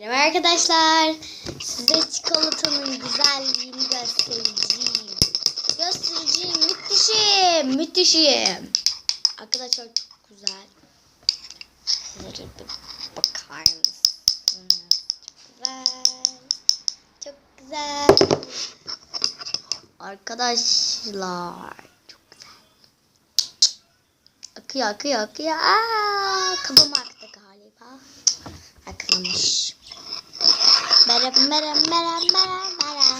Merhaba arkadaşlar. Size çikolatanın güzelliğini göstereceğim. Göstereceğim. Müthişim. Müthişim. Arkadaşlar çok güzel. Şöyle bir bakar mısınız? Çok güzel. Çok güzel. Arkadaşlar. Çok güzel. Akıyor akıyor akıyor. Aa, kafam aktı galiba. Akılmış. Merhaba merhaba merhaba merhaba merhaba.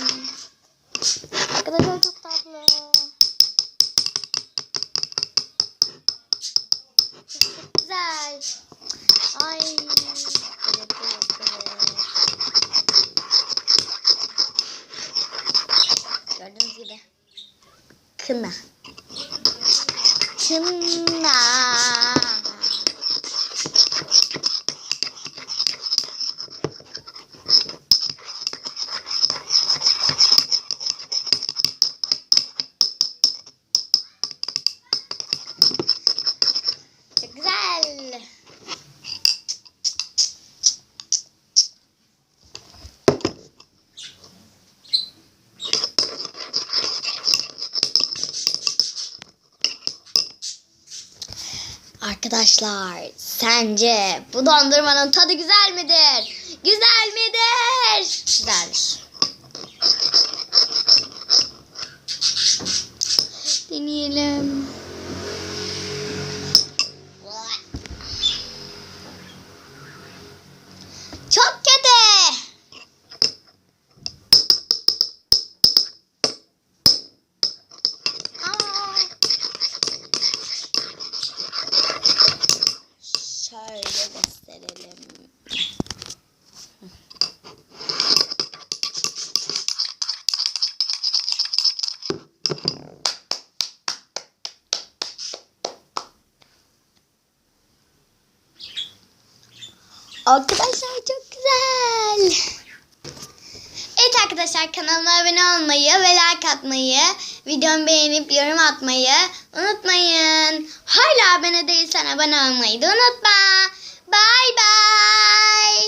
Arkadaşlar çok tatlı. Çok güzel. Ay. Evet, evet, evet. Gördüğünüz gibi. Kına. Kına. Çok güzel. Arkadaşlar sence bu dondurmanın tadı güzel midir? Güzel midir? Güzeldir. Deneyelim. Çok gösterelim. Arkadaşlar çok güzel. Evet arkadaşlar kanalıma abone olmayı ve like atmayı, videomu beğenip yorum atmayı unutmayın. Hala abone değilsen abone olmayı da unutma. Bye bye.